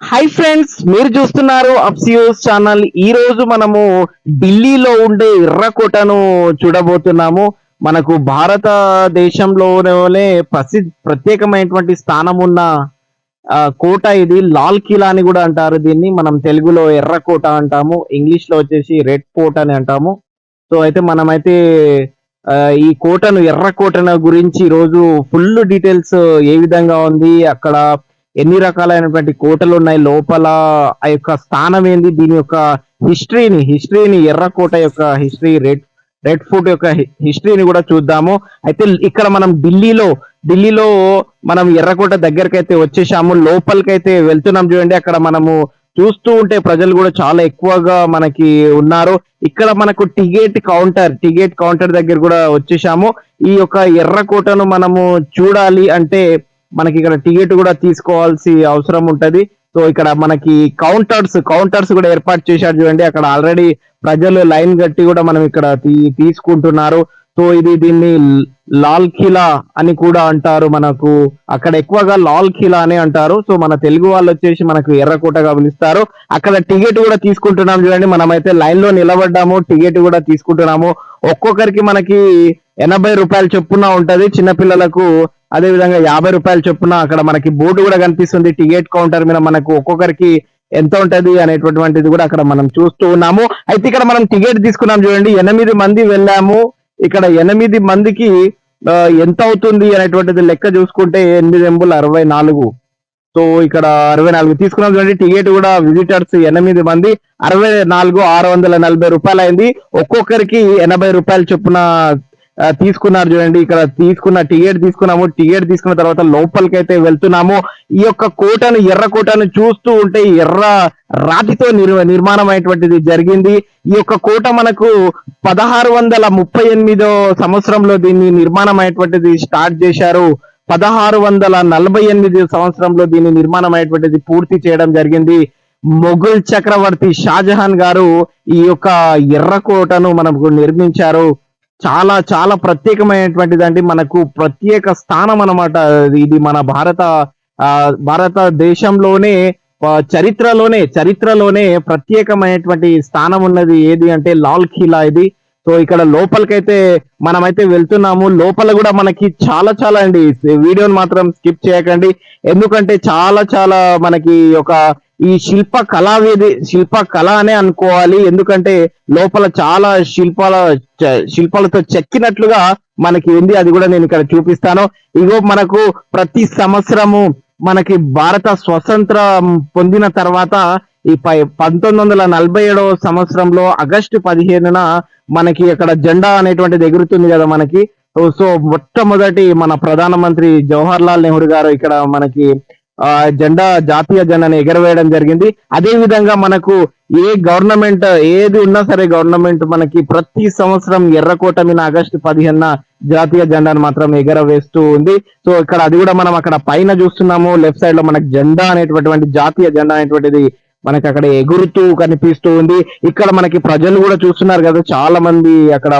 Hi friends మీరు చూస్తున్నారు అప్సియూస్ channel ఈ రోజు మనము ఢిల్లీలో ఉండే ఎర్రకోటను చూడబోతున్నాము. మనకు భారతదేశంలోనే ప్రసిద్ధ ప్రత్యేకమైనటువంటి స్థానం ఉన్న కోట ఇది లాల్ కిలా అని కూడా అంటారు. దీన్ని మనం తెలుగులో ఎర్రకోట అంటాము. ఇంగ్లీష్లో వచ్చేసి రెడ్ కోట అని అంటాము. సో అయితే మనమైతే ఈ కోటను ఎర్రకోటను గురించి ఈరోజు రోజు ఫుల్ డీటెయిల్స్ ఏ విధంగా ఉంది అక్కడ ఎన్ని రకాలైనటువంటి కోటలు ఉన్నాయి లోపల ఆ యొక్క స్థానం ఏంది దీని యొక్క హిస్టరీని హిస్టరీని ఎర్రకోట యొక్క హిస్టరీ రెడ్ రెడ్ ఫోర్ట్ యొక్క హిస్టరీని కూడా చూద్దాము. అయితే ఇక్కడ మనం ఢిల్లీలో ఢిల్లీలో మనం ఎర్రకోట దగ్గరకైతే వచ్చేసాము. లోపలికైతే వెళ్తున్నాం చూడండి. అక్కడ మనము చూస్తూ ఉంటే ప్రజలు కూడా చాలా ఎక్కువగా మనకి ఉన్నారు. ఇక్కడ మనకు టికెట్ కౌంటర్ టికెట్ కౌంటర్ దగ్గర కూడా వచ్చేసాము. ఈ యొక్క ఎర్రకోటను మనము చూడాలి అంటే మనకి ఇక్కడ టికెట్ కూడా తీసుకోవాల్సి అవసరం ఉంటది. సో ఇక్కడ మనకి కౌంటర్స్ కౌంటర్స్ కూడా ఏర్పాటు చేశారు చూడండి. అక్కడ ఆల్రెడీ ప్రజలు లైన్ కట్టి కూడా మనం ఇక్కడ తీ- తీసుకుంటున్నారు. సో ఇది దీన్ని లాల్ ఖిలా అని కూడా అంటారు మనకు. అక్కడ ఎక్కువగా లాల్ ఖిలా అని అంటారు. సో మన తెలుగు వాళ్ళు వచ్చేసి మనకు ఎర్రకోటగా పిలుస్తారు అక్కడ టికెట్ కూడా తీసుకుంటున్నాం చూడండి. మనమైతే లైన్లో నిలబడ్డాము. టికెట్ కూడా తీసుకుంటున్నాము. ఒక్కొక్కరికి మనకి ఎనభై రూపాయల చొప్పున ఉంటది. చిన్నపిల్లలకు అదే విధంగా యాభై రూపాయల చొప్పున అక్కడ మనకి బోర్డు కూడా కనిపిస్తుంది. టికెట్ కౌంటర్ మీద మనకు ఒక్కొక్కరికి ఎంత ఉంటది అనేటటువంటిది కూడా అక్కడ మనం చూస్తూ ఉన్నాము. అయితే ఇక్కడ మనం టికెట్ తీసుకున్నాం చూడండి. ఎనిమిది మంది వెళ్ళాము. ఇక్కడ ఎనిమిది మందికి ఎంత అవుతుంది అనేటువంటిది లెక్క చూసుకుంటే ఎనిమిది ఎంబులు అరవై నాలుగు. సో ఇక్కడ అరవై నాలుగు తీసుకున్నాం చూడండి టికెట్ కూడా విజిటర్స్ ఎనిమిది మంది అరవై నాలుగు ఆరు వందల నలభై రూపాయలు అయింది ఒక్కొక్కరికి ఎనభై రూపాయలు చొప్పున తీసుకున్నారు చూడండి. ఇక్కడ తీసుకున్న టికెట్ తీసుకున్నాము. టికెట్ తీసుకున్న తర్వాత లోపలికైతే వెళ్తున్నాము. ఈ యొక్క కోటను ఎర్ర కోటను చూస్తూ ఉంటే ఎర్ర రాతితో నిర్ నిర్మాణం అయినటువంటిది జరిగింది. ఈ యొక్క కోట మనకు పదహారు వందల ముప్పై ఎనిమిదో సంవత్సరంలో దీన్ని నిర్మాణం అయినటువంటిది స్టార్ట్ చేశారు. పదహారు వందల నలభై ఎనిమిది సంవత్సరంలో దీన్ని నిర్మాణం అయినటువంటిది పూర్తి చేయడం జరిగింది. మొఘల్ చక్రవర్తి షాజహాన్ గారు ఈ యొక్క ఎర్రకోటను మనకు నిర్మించారు. చాలా చాలా ప్రత్యేకమైనటువంటిది అండి మనకు ప్రత్యేక స్థానం అన్నమాట ఇది మన భారత ఆ, భారతదేశంలోనే చరిత్రలోనే చరిత్రలోనే ప్రత్యేకమైనటువంటి స్థానం ఉన్నది ఏది అంటే లాల్ ఖీలా ఇది. సో ఇక్కడ లోపలికైతే మనమైతే వెళ్తున్నాము. లోపల కూడా మనకి చాలా చాలా అండి. వీడియోని మాత్రం స్కిప్ చేయకండి. ఎందుకంటే చాలా చాలా మనకి ఒక ఈ శిల్ప కళావేది శిల్ప కళ అనే అనుకోవాలి. ఎందుకంటే లోపల చాలా శిల్పాల చ- శిల్పాలతో చెక్కినట్లుగా మనకి ఉంది. అది కూడా నేను ఇక్కడ చూపిస్తాను. ఇగో మనకు ప్రతి సంవత్సరము మనకి భారత స్వతంత్రం పొందిన తర్వాత ఈ పై పంతొమ్మిది వందల నలభై ఏడవ సంవత్సరంలో ఆగస్టు పదిహేనున మనకి అక్కడ జెండా అనేటువంటిది ఎగురుతుంది కదా మనకి. సో- మొట్టమొదటి మన ప్రధానమంత్రి జవహర్ లాల్ నెహ్రూ గారు ఇక్కడ మనకి జెండా జాతీయ జెండాను ఎగరవేయడం జరిగింది. అదే విధంగా మనకు ఏ గవర్నమెంట్ ఏది ఉన్నా సరే గవర్నమెంట్ మనకి ప్రతి సంవత్సరం ఎర్రకోట మీద ఆగస్టు పదిహేనున జాతీయ జెండాను మాత్రం ఎగరవేస్తూ ఉంది. సో ఇక్కడ అది కూడా మనం అక్కడ పైన చూస్తున్నాము. లెఫ్ట్ సైడ్లో మనకి జెండా అనేటటువంటి జాతీయ జెండా అనేటువంటిది మనకి అక్కడ ఎగురుతూ కనిపిస్తూ ఉంది. ఇక్కడ మనకి ప్రజలు కూడా చూస్తున్నారు కదా చాలా మంది అక్కడ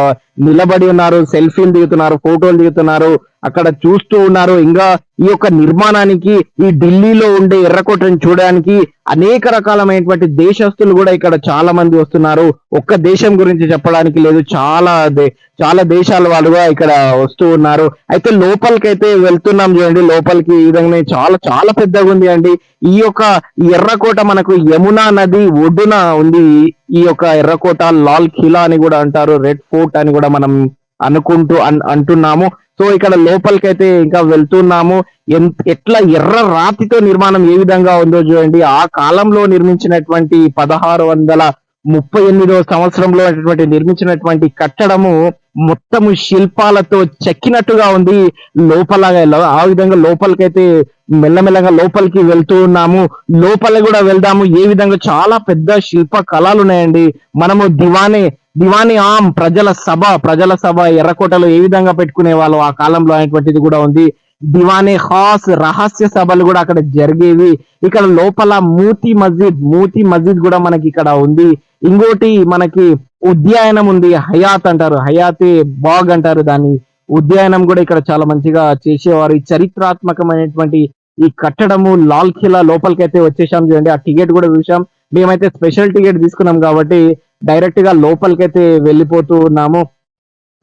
నిలబడి ఉన్నారు సెల్ఫీలు దిగుతున్నారు ఫోటోలు దిగుతున్నారు. అక్కడ చూస్తూ ఉన్నారు. ఇంకా ఈ యొక్క నిర్మాణానికి ఈ ఢిల్లీలో ఉండే ఎర్రకోటను చూడడానికి అనేక రకాలమైనటువంటి దేశస్తులు కూడా ఇక్కడ చాలా మంది వస్తున్నారు. ఒక్క దేశం గురించి చెప్పడానికి లేదు. చాలా దే- చాలా దేశాల వాళ్ళుగా ఇక్కడ వస్తూ ఉన్నారు. అయితే లోపలికైతే వెళ్తున్నాం చూడండి. లోపలికి ఈ విధంగా చాలా చాలా పెద్దగా ఉంది అండి. ఈ యొక్క ఎర్రకోట మనకు యమునా నది ఒడ్డున ఉంది. ఈ యొక్క ఎర్రకోట లాల్ ఖిలా అని కూడా అంటారు. రెడ్ ఫోర్ట్ అని కూడా మనం అనుకుంటూ అన్- అంటున్నాము. సో ఇక్కడ లోపలికైతే ఇంకా వెళ్తున్నాము. ఎన్- ఎట్లా ఎర్ర రాతితో నిర్మాణం ఏ విధంగా ఉందో చూడండి. ఆ కాలంలో నిర్మించినటువంటి పదహారు వందల ముప్పై ఎనిమిదో సంవత్సరంలో అటువంటి నిర్మించినటువంటి కట్టడము మొత్తము శిల్పాలతో చెక్కినట్టుగా ఉంది. లోపల ఆ విధంగా లోపలికైతే మెల్లమెల్లగా లోపలికి వెళ్తూ ఉన్నాము. లోపల కూడా వెళ్దాము. ఏ విధంగా చాలా పెద్ద శిల్ప కళలు ఉన్నాయండి. మనము దివానే దివాని ఆమ్ ప్రజల సభ ప్రజల సభ ఎర్రకోటలో ఏ విధంగా పెట్టుకునే వాళ్ళు ఆ కాలంలో అనేటువంటిది కూడా ఉంది. దివానే ఖాస్ రహస్య సభలు కూడా అక్కడ జరిగేవి. ఇక్కడ లోపల మూతి మస్జిద్ మూతి మస్జిద్ కూడా మనకి ఇక్కడ ఉంది. ఇంకోటి మనకి ఉద్యానం ఉంది హయాత్ అంటారు. హయాతే బాగ్ అంటారు దాన్ని. ఉద్యానం కూడా ఇక్కడ చాలా మంచిగా చేసేవారు. ఈ చరిత్రాత్మకమైనటువంటి ఈ కట్టడము లాల్ కిలా లోపలికైతే వచ్చేసాం చూడండి. ఆ టికెట్ కూడా చూసాం. మేమైతే స్పెషల్ టికెట్ తీసుకున్నాం కాబట్టి డైరెక్ట్గా లోపలికైతే వెళ్ళిపోతూ ఉన్నాము.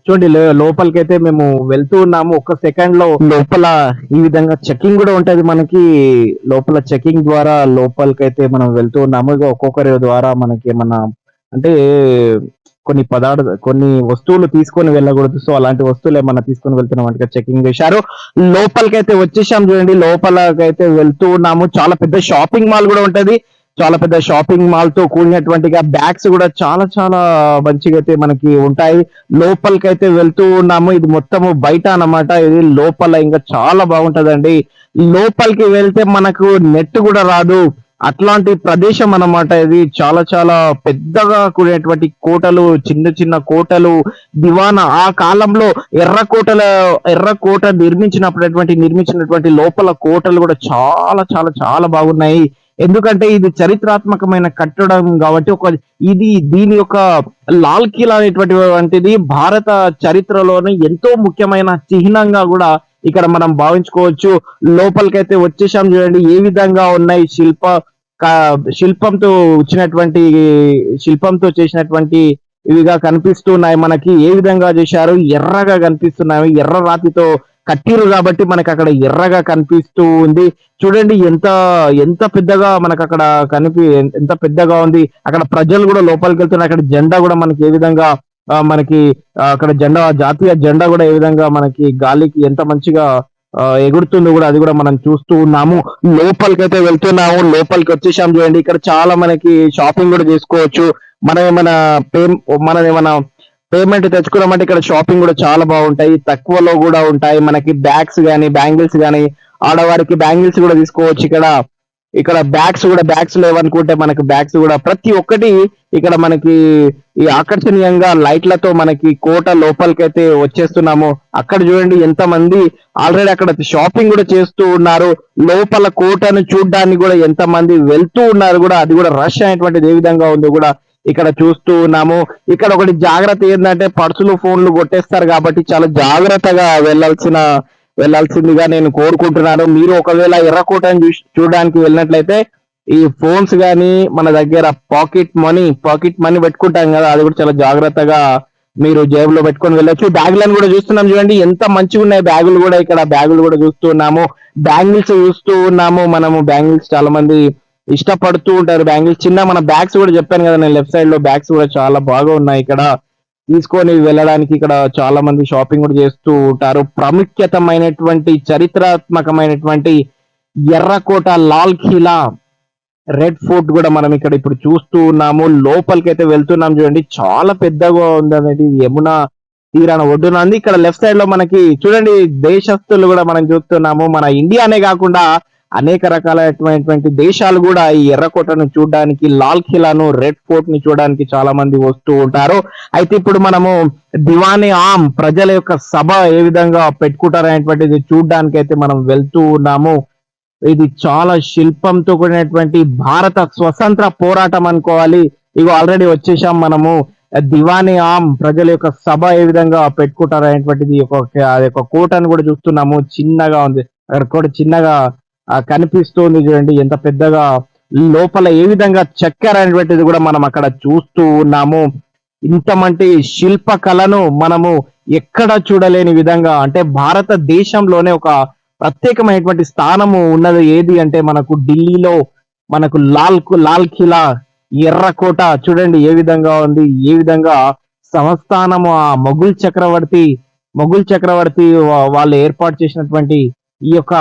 చూడండి లోపలికైతే మేము వెళ్తూ ఉన్నాము. ఒక సెకండ్లో లోపల ఈ విధంగా చెకింగ్ కూడా ఉంటది మనకి. లోపల చెకింగ్ ద్వారా లోపలికైతే మనం వెళ్తూ ఉన్నాము. ఇక ఒక్కొక్కరి ద్వారా మనకి ఏమన్నా అంటే కొన్ని పదార్థ కొన్ని వస్తువులు తీసుకొని వెళ్ళకూడదు. సో అలాంటి వస్తువులు ఏమన్నా తీసుకొని వెళ్తున్నాం అంటే చెకింగ్ చేశారు. లోపలికైతే వచ్చేసాం చూడండి. లోపలకైతే వెళ్తూ ఉన్నాము. చాలా పెద్ద షాపింగ్ మాల్ కూడా ఉంటది. చాలా పెద్ద షాపింగ్ మాల్తో కూడినటువంటిగా బ్యాగ్స్ కూడా చాలా చాలా మంచిగా అయితే మనకి ఉంటాయి. లోపలికి అయితే వెళ్తూ ఉన్నాము. ఇది మొత్తము బయట అన్నమాట. ఇది లోపల ఇంకా చాలా బాగుంటదండి. లోపలికి వెళ్తే మనకు నెట్ కూడా రాదు. అట్లాంటి ప్రదేశం అన్నమాట ఇది. చాలా చాలా పెద్దగా కూడినటువంటి కోటలు చిన్న చిన్న కోటలు. దివానా ఆ కాలంలో ఎర్రకోటల ఎర్రకోట నిర్మించినటువంటి నిర్మించినటువంటి లోపల కోటలు కూడా చాలా చాలా చాలా బాగున్నాయి. ఎందుకంటే ఇది చరిత్రాత్మకమైన కట్టడం కాబట్టి ఒక ఇది దీని యొక్క లాల్ కిలా అనేటువంటిది భారత చరిత్రలోనే ఎంతో ముఖ్యమైన చిహ్నంగా కూడా ఇక్కడ మనం భావించుకోవచ్చు. లోపలికైతే వచ్చేసాం చూడండి. ఏ విధంగా ఉన్నాయి శిల్ప శిల్పంతో వచ్చినటువంటి శిల్పంతో చేసినటువంటి ఇవిగా కనిపిస్తున్నాయి. మనకి ఏ విధంగా చేశారు? ఎర్రగా కనిపిస్తున్నాయి. ఎర్ర రాతితో కట్టిరు కాబట్టి మనకి అక్కడ ఎర్రగా కనిపిస్తూ ఉంది. చూడండి ఎంత ఎంత పెద్దగా మనకు అక్కడ కనిపి ఎంత పెద్దగా ఉంది. అక్కడ ప్రజలు కూడా లోపలికి వెళ్తున్నారు అక్కడ జెండా కూడా మనకి ఏ విధంగా మనకి అక్కడ జెండా జాతీయ జెండా కూడా ఏ విధంగా మనకి గాలికి ఎంత మంచిగా ఎగురుతుంది ఎగురుతుందో కూడా అది కూడా మనం చూస్తూ ఉన్నాము. లోపలికి అయితే వెళ్తున్నాము. లోపలికి వచ్చేసాం చూడండి. ఇక్కడ చాలా మనకి షాపింగ్ కూడా చేసుకోవచ్చు. మనం ఏమైనా పే మనం ఏమైనా పేమెంట్ తెచ్చుకున్నామంటే ఇక్కడ షాపింగ్ కూడా చాలా బాగుంటాయి. తక్కువలో కూడా ఉంటాయి. మనకి బ్యాగ్స్ గానీ బ్యాంగిల్స్ గానీ ఆడవారికి బ్యాంగిల్స్ కూడా తీసుకోవచ్చు ఇక్కడ. ఇక్కడ బ్యాగ్స్ కూడా బ్యాగ్స్ లేవనుకుంటే మనకి బ్యాగ్స్ కూడా ప్రతి ఒక్కటి ఇక్కడ మనకి ఈ ఆకర్షణీయంగా లైట్లతో మనకి కోట లోపలికైతే వచ్చేస్తున్నాము. అక్కడ చూడండి ఎంత మంది ఆల్రెడీ అక్కడ షాపింగ్ కూడా చేస్తూ ఉన్నారు. లోపల కోటను చూడడానికి కూడా ఎంత మంది వెళ్తూ ఉన్నారు కూడా. అది కూడా రష్ అయినటువంటిది ఏ విధంగా ఉందో కూడా ఇక్కడ చూస్తూ ఉన్నాము. ఇక్కడ ఒకటి జాగ్రత్త ఏంటంటే పర్సులు ఫోన్లు కొట్టేస్తారు కాబట్టి చాలా జాగ్రత్తగా వెళ్ళాల్సిన వెళ్ళాల్సిందిగా నేను కోరుకుంటున్నాను. మీరు ఒకవేళ ఎర్రకోటను చూసి చూడడానికి వెళ్ళినట్లయితే ఈ ఫోన్స్ కానీ మన దగ్గర పాకెట్ మనీ పాకెట్ మనీ పెట్టుకుంటాం కదా అది కూడా చాలా జాగ్రత్తగా మీరు జేబులో పెట్టుకొని వెళ్ళొచ్చు. బ్యాగులను కూడా చూస్తున్నాం చూడండి. ఎంత మంచిగా ఉన్నాయి బ్యాగులు కూడా ఇక్కడ. బ్యాగులు కూడా చూస్తూ ఉన్నాము. బ్యాంగిల్స్ చూస్తూ ఉన్నాము మనము. బ్యాంగిల్స్ చాలా మంది ఇష్టపడుతూ ఉంటారు బ్యాంగిల్స్. చిన్న మన బ్యాగ్స్ కూడా చెప్పాను కదా నేను లెఫ్ట్ సైడ్లో బ్యాగ్స్ కూడా చాలా బాగా ఉన్నాయి ఇక్కడ. తీసుకొని వెళ్ళడానికి ఇక్కడ చాలా మంది షాపింగ్ కూడా చేస్తూ ఉంటారు. ప్రాముఖ్యతమైనటువంటి చరిత్రాత్మకమైనటువంటి ఎర్రకోట లాల్ ఖిలా రెడ్ ఫోర్ట్ కూడా మనం ఇక్కడ ఇప్పుడు చూస్తూ ఉన్నాము. లోపలికి అయితే వెళ్తున్నాం చూడండి చాలా పెద్దగా ఉంది అనేది ఇది యమున తీరాన ఒడ్డున ఉంది. ఇక్కడ లెఫ్ట్ సైడ్లో మనకి చూడండి దేశస్తులు కూడా మనం చూస్తున్నాము. మన ఇండియానే కాకుండా అనేక రకాలైనటువంటి దేశాలు కూడా ఈ ఎర్రకోటను చూడడానికి లాల్ ఖిలాను రెడ్ ఫోర్ట్ని చూడడానికి చాలా మంది వస్తూ ఉంటారు. అయితే ఇప్పుడు మనము దివానే ఆమ్ ప్రజల యొక్క సభ ఏ విధంగా పెట్టుకుంటారనేటువంటిది చూడడానికి అయితే మనం వెళ్తూ ఉన్నాము. ఇది చాలా శిల్పంతో కూడినటువంటి భారత స్వతంత్ర పోరాటం అనుకోవాలి. ఇగో ఆల్రెడీ వచ్చేసాం మనము. దివానీ ఆమ్ ప్రజల యొక్క సభ ఏ విధంగా పెట్టుకుంటారు అనేటువంటిది ఒక కోటను కూడా చూస్తున్నాము. చిన్నగా ఉంది. అక్కడ కూడా చిన్నగా కనిపిస్తుంది చూడండి. ఎంత పెద్దగా లోపల ఏ విధంగా చెక్కారు అనేటువంటిది కూడా మనం అక్కడ చూస్తూ ఉన్నాము. ఇంతమంటి శిల్ప కళను మనము ఎక్కడ చూడలేని విధంగా అంటే భారతదేశంలోనే ఒక ప్రత్యేకమైనటువంటి స్థానము ఉన్నది. ఏది అంటే మనకు ఢిల్లీలో మనకు లాల్ లాల్ ఖిలా ఎర్రకోట చూడండి. ఏ విధంగా ఉంది? ఏ విధంగా సంస్థానము ఆ మొగుల్ చక్రవర్తి మొగుల్ చక్రవర్తి వాళ్ళు ఏర్పాటు చేసినటువంటి ఈ యొక్క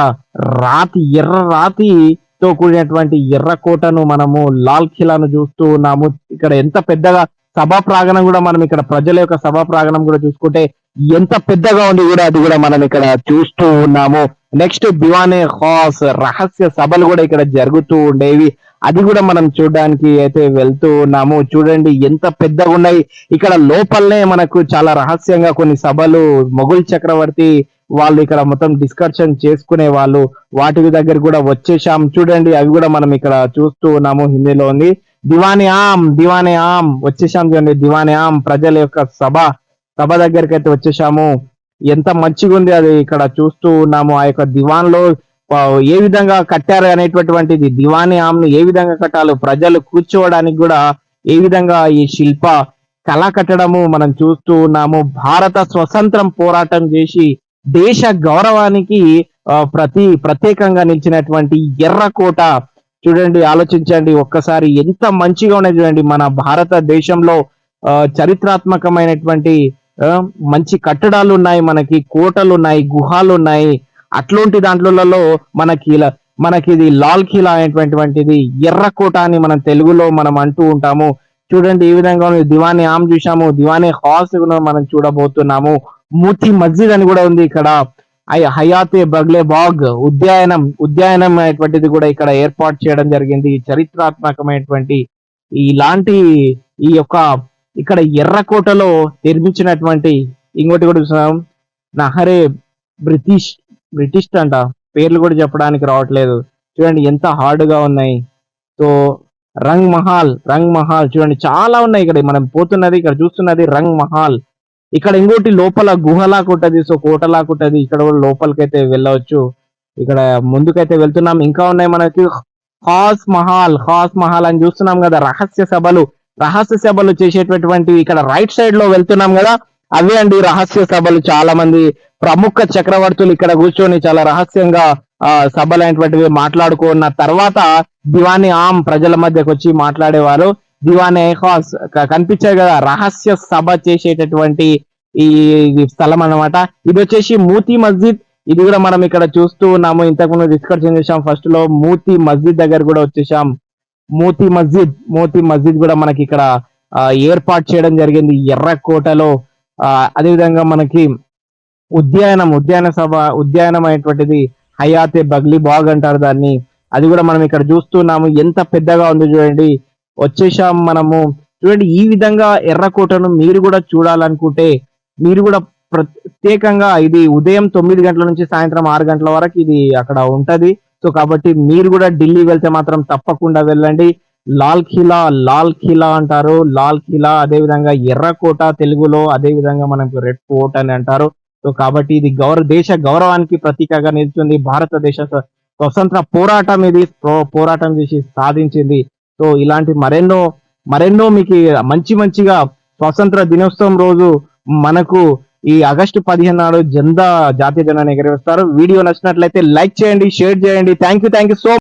రాతి ఎర్ర రాతితో కూడినటువంటి ఎర్ర కోటను మనము లాల్ ఖిలాను చూస్తూ ఉన్నాము. ఇక్కడ ఎంత పెద్దగా సభా ప్రాంగణం కూడా మనం ఇక్కడ ప్రజల యొక్క సభా ప్రాంగణం కూడా చూసుకుంటే ఎంత పెద్దగా ఉంది కూడా అది కూడా మనం ఇక్కడ చూస్తూ ఉన్నాము. నెక్స్ట్ దివానే హాస్ రహస్య సభలు కూడా ఇక్కడ జరుగుతూ ఉండేవి. అది కూడా మనం చూడడానికి అయితే వెళ్తూ ఉన్నాము. చూడండి ఎంత పెద్దగా ఉన్నాయి. ఇక్కడ లోపలనే మనకు చాలా రహస్యంగా కొన్ని సభలు మొఘల్ చక్రవర్తి వాళ్ళు ఇక్కడ మొత్తం డిస్కషన్ చేసుకునే వాళ్ళు వాటి దగ్గర కూడా వచ్చేసాం చూడండి అవి కూడా మనం ఇక్కడ చూస్తూ ఉన్నాము హిందీలో ఉంది. దివాని ఆమ్ దివాని ఆమ్ వచ్చేసాం చూడండి దివాని ఆమ్ ప్రజల యొక్క సభ సభ దగ్గరికి అయితే వచ్చేసాము ఎంత మంచిగా ఉంది అది ఇక్కడ చూస్తూ ఉన్నాము. ఆ యొక్క దివాన్లో ఏ విధంగా కట్టారు అనేటటువంటిది దివాని ఆమ్ను ఏ విధంగా కట్టాలో ప్రజలు కూర్చోవడానికి కూడా ఏ విధంగా ఈ శిల్ప కళ కట్టడము మనం చూస్తూ ఉన్నాము. భారత స్వతంత్రం పోరాటం చేసి దేశ గౌరవానికి ప్రతి ప్రత్యేకంగా నిలిచినటువంటి ఎర్రకోట. చూడండి ఆలోచించండి ఒక్కసారి ఎంత మంచిగా ఉన్నది చూడండి. మన భారతదేశంలో చరిత్రాత్మకమైనటువంటి మంచి కట్టడాలు ఉన్నాయి మనకి కోటలు ఉన్నాయి గుహాలు ఉన్నాయి. అట్లాంటి దాంట్లలో మనకి ఇలా మనకి ఇది లాల్ ఖిలా అనేటువంటిది ఎర్రకోట అని మనం తెలుగులో మనం అంటూ ఉంటాము. చూడండి ఈ విధంగా దివాని ఆమ్ చూసాము దివాని హాస్ మనం చూడబోతున్నాము. మూతి మస్జిద్ అని కూడా ఉంది ఇక్కడ. ఐ- హయాతే బగ్లే బాగ్. ఉద్యానం ఉద్యానం అనేటువంటిది కూడా ఇక్కడ ఏర్పాటు చేయడం జరిగింది. చరిత్రాత్మకమైనటువంటి ఇలాంటి ఈ యొక్క ఇక్కడ ఎర్రకోటలో నిర్మించినటువంటి ఇంకోటి కూడా చూస్తున్నాం. నహరే బ్రిటిష్ బ్రిటిష్ అంట. పేర్లు కూడా చెప్పడానికి రావట్లేదు. చూడండి ఎంత హార్డ్గా ఉన్నాయి. సో రంగ్ మహాల్ రంగ్ మహాల్ చూడండి చాలా ఉన్నాయి ఇక్కడ. మనం పోతున్నది ఇక్కడ చూస్తున్నది రంగ్ మహాల్. ఇక్కడ ఇంకోటి లోపల గుహలాగా ఉంటది సో కోటలాగా ఉంటది ఇక్కడ కూడా లోపలికైతే వెళ్ళవచ్చు. ఇక్కడ ముందుకైతే వెళ్తున్నాం. ఇంకా ఉన్నాయి మనకి హాస్ మహాల్. హాస్ మహాల్ అని చూస్తున్నాం కదా రహస్య సభలు. రహస్య సభలు చేసేటటువంటి ఇక్కడ రైట్ సైడ్లో వెళ్తున్నాం కదా అవే అండి రహస్య సభలు. చాలా మంది ప్రముఖ చక్రవర్తులు ఇక్కడ కూర్చొని చాలా రహస్యంగా ఆ, సభలు అయినటువంటివి మాట్లాడుకున్న తర్వాత దివాని ఆమ్ ప్రజల మధ్యకు వచ్చి మాట్లాడేవారు. దివానే హాస్ కనిపించాయి కదా రహస్య సభ చేసేటటువంటి ఈ స్థలం అన్నమాట. ఇది వచ్చేసి మూతి మస్జిద్. ఇది కూడా మనం ఇక్కడ చూస్తూ ఉన్నాము. ఇంతకు ముందు డిస్కషన్ చేసాం ఫస్ట్లో మూతి మస్జిద్ దగ్గర కూడా వచ్చేసాం. మూతి మస్జిద్ మూతి మస్జిద్ కూడా మనకి ఇక్కడ ఏర్పాటు చేయడం జరిగింది. ఎర్రకోటలో ఆ, అదేవిధంగా మనకి ఉద్యానం ఉద్యాన సభ ఉద్యానం అయినటువంటిది హయాతే బగ్లీ బాగ్ అంటారు దాన్ని. అది కూడా మనం ఇక్కడ చూస్తున్నాము ఎంత పెద్దగా ఉంది చూడండి. వచ్చేసాం మనము. చూడండి ఈ విధంగా ఎర్రకోటను మీరు కూడా చూడాలనుకుంటే మీరు కూడా ప్రత్యేకంగా ఇది ఉదయం తొమ్మిది గంటల నుంచి సాయంత్రం ఆరు గంటల వరకు ఇది అక్కడ ఉంటది. సో కాబట్టి మీరు కూడా ఢిల్లీ వెళ్తే మాత్రం తప్పకుండా వెళ్ళండి. లాల్ ఖిలా లాల్ ఖిలా అంటారు. లాల్ ఖిలా అదే విధంగా ఎర్రకోట తెలుగులో అదే విధంగా మనకు రెడ్ ఫోర్ట్ అని అంటారు. సో కాబట్టి ఇది గౌరవ దేశ గౌరవానికి ప్రతీకగా నిలుస్తుంది. భారతదేశ స్వతంత్ర పోరాటం ఇది పో- పోరాటం చేసి సాధించింది. సో ఇలాంటి మరెన్నో మరెన్నో మీకు మంచి మంచిగా స్వాతంత్ర దినోత్సవం రోజు మనకు ఈ ఆగస్టు పదిహేను నాడు జెండా జాతీయ జెండాను ఎగరవేస్తారు. వీడియో నచ్చినట్లయితే లైక్ చేయండి షేర్ చేయండి. Thank you thank you so